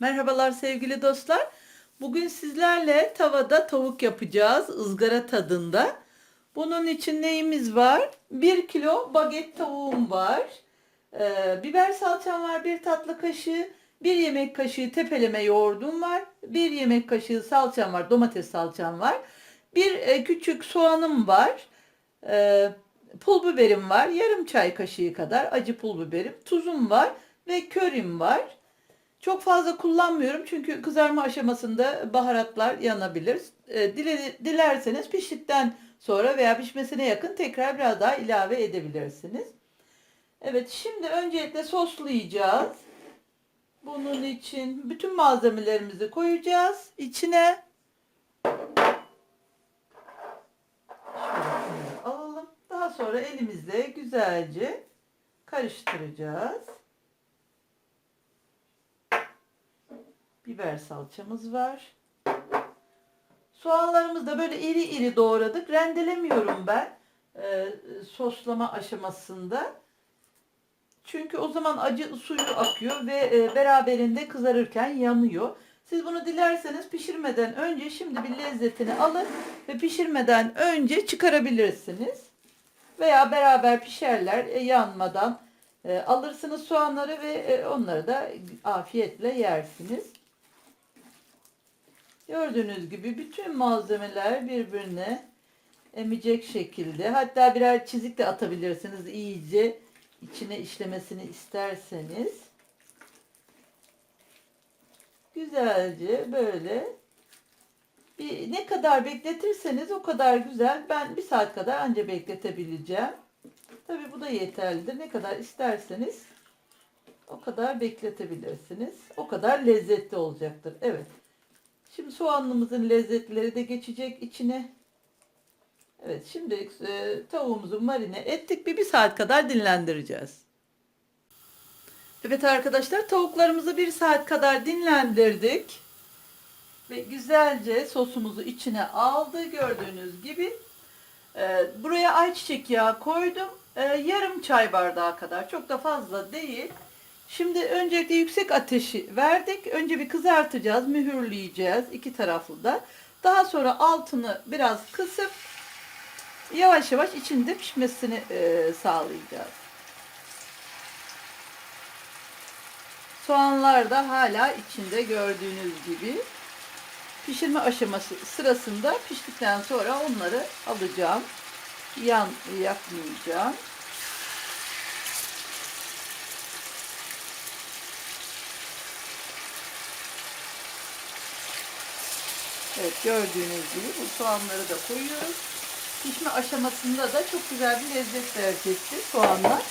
Merhabalar sevgili dostlar. Bugün sizlerle tavada tavuk yapacağız ızgara tadında. Bunun için neyimiz var? 1 kilo baget tavuğum var. Ee, biber salçam var 1 tatlı kaşığı. 1 yemek kaşığı tepeleme yoğurdum var. 1 yemek kaşığı salçam var. Domates salçam var. Bir e, küçük soğanım var. Ee, pul biberim var. Yarım çay kaşığı kadar acı pul biberim. Tuzum var ve körim var. Çok fazla kullanmıyorum çünkü kızarma aşamasında baharatlar yanabilir. E, dile- dilerseniz piştikten sonra veya pişmesine yakın tekrar biraz daha ilave edebilirsiniz. Evet şimdi öncelikle soslayacağız. Bunun için bütün malzemelerimizi koyacağız içine. Şöyle alalım. Daha sonra elimizle güzelce karıştıracağız. Biber salçamız var. Soğanlarımızı da böyle iri iri doğradık. Rendelemiyorum ben e, soslama aşamasında. Çünkü o zaman acı suyu akıyor ve e, beraberinde kızarırken yanıyor. Siz bunu dilerseniz pişirmeden önce şimdi bir lezzetini alın ve pişirmeden önce çıkarabilirsiniz. Veya beraber pişerler e, yanmadan e, alırsınız soğanları ve e, onları da afiyetle yersiniz. Gördüğünüz gibi bütün malzemeler birbirine emecek şekilde. Hatta birer çizik de atabilirsiniz iyice içine işlemesini isterseniz. Güzelce böyle bir ne kadar bekletirseniz o kadar güzel. Ben bir saat kadar anca bekletebileceğim. Tabi bu da yeterlidir. Ne kadar isterseniz o kadar bekletebilirsiniz. O kadar lezzetli olacaktır. Evet. Şimdi soğanlımızın lezzetleri de geçecek içine. Evet şimdi e, tavuğumuzu marine ettik. Bir, bir saat kadar dinlendireceğiz. Evet arkadaşlar tavuklarımızı bir saat kadar dinlendirdik. Ve güzelce sosumuzu içine aldı gördüğünüz gibi. E, buraya ayçiçek yağı koydum. E, yarım çay bardağı kadar çok da fazla değil. Şimdi öncelikle yüksek ateşi verdik. Önce bir kızartacağız, mühürleyeceğiz iki taraflı da. Daha sonra altını biraz kısıp yavaş yavaş içinde pişmesini e, sağlayacağız. Soğanlar da hala içinde gördüğünüz gibi. Pişirme aşaması sırasında piştikten sonra onları alacağım. Yan yakmayacağım. Evet gördüğünüz gibi bu soğanları da koyuyoruz. Pişme aşamasında da çok güzel bir lezzet verecektir soğanlar.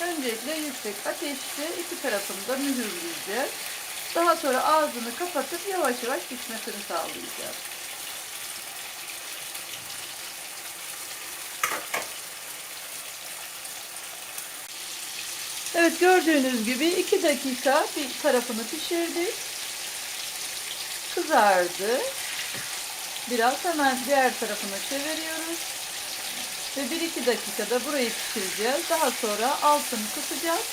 Öncelikle yüksek ateşte iki tarafını da mühürleyeceğiz. Daha sonra ağzını kapatıp yavaş yavaş pişmesini sağlayacağız. Evet gördüğünüz gibi 2 dakika bir tarafını pişirdik. Kızardı. Biraz hemen diğer tarafını çeviriyoruz. Ve 1-2 dakikada burayı pişireceğiz. Daha sonra altını kısacağız.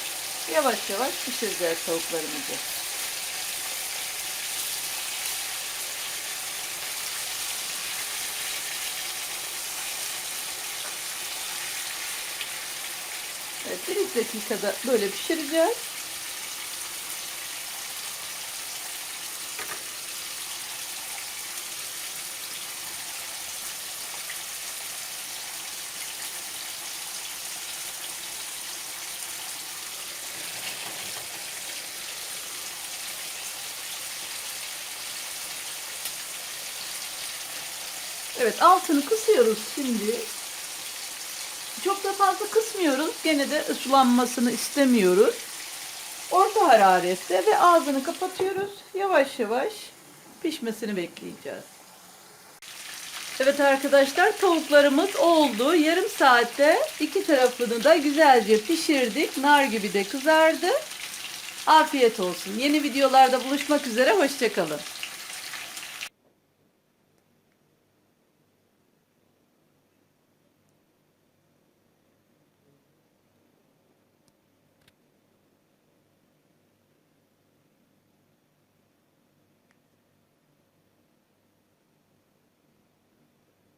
Yavaş yavaş pişireceğiz tavuklarımızı. Evet, bir iki dakikada böyle pişireceğiz. Evet altını kısıyoruz şimdi. Çok da fazla kısmıyoruz. Gene de ıslanmasını istemiyoruz. Orta hararette ve ağzını kapatıyoruz. Yavaş yavaş pişmesini bekleyeceğiz. Evet arkadaşlar tavuklarımız oldu. Yarım saatte iki tarafını da güzelce pişirdik. Nar gibi de kızardı. Afiyet olsun. Yeni videolarda buluşmak üzere. Hoşçakalın.